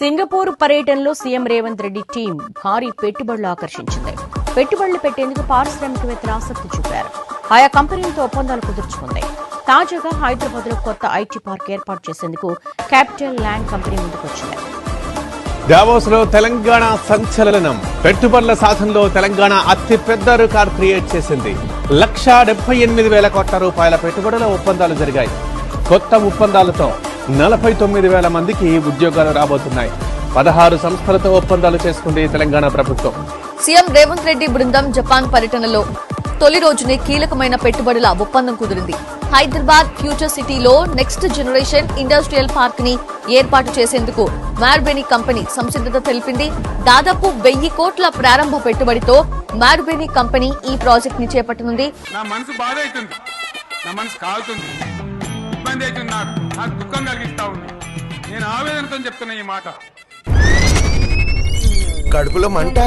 Singapore పర్యటనలో CM Revanth Reddy team భారీ పెట్టుబడులు ఆకర్షించింది. పెట్టుబడులు పెట్టేందుకు పారిశ్రామికవేత్తలు ఆసక్తి చూపారు. ఆయా కంపెనీలతో ఒప్పందాలు కుదుర్చుకుంది. తాజాగా హైదరాబాద్లో కొత్త ఐటీ పార్క్ ఏర్పాటు చేసేందుకు క్యాపిటల్ ల్యాండ్ కంపెనీ ముందుకొచ్చింది. దావోస్లో తెలంగాణ సంచలనం. పెట్టుబడుల సాధనలో తెలంగాణ అతిపెద్ద రికార్డ్ క్రియేట్ చేసింది. లక్ష డెబ్బై ఎనిమిది వేల కోట్ల రూపాయల పెట్టుబడుల ఒప్పందాలు జరిగాయి. కొత్త ఒప్పందాలతో నలభై తొమ్మిది వేల మందికి ఉద్యోగాలు రాబోతున్నాయి. పదహారు సంస్థలతో ఒప్పందాలు చేసుకుంది తెలంగాణ ప్రభుత్వం. సీఎం రేవంత్ రెడ్డి బృందం జపాన్ పర్యటనలో తొలి రోజునే కీలకమైన పెట్టుబడుల ఒప్పందం కుదిరింది. హైదరాబాద్ ఫ్యూచర్ సిటీలో నెక్స్ట్ జనరేషన్ ఇండస్ట్రియల్ పార్క్ని ఏర్పాటు చేసేందుకు మ్యార్బెనీ కంపెనీ సంసిద్ధత తెలిపింది. దాదాపు వెయ్యి కోట్ల ప్రారంభ పెట్టుబడితో మ్యార్బెనీ కంపెనీ ఈ ప్రాజెక్ట్ని చేపట్టనుంది. నా మనసు బాధ అవుతుంది నా మనసు కాలుతుంది. ఇబ్బంది అవుతుంది నాకు దుఃఖం కలిగిస్తా ఉంది. నేను ఆవేదనతో చెప్తున్నా ఈ మాట. కడుపులో మంట.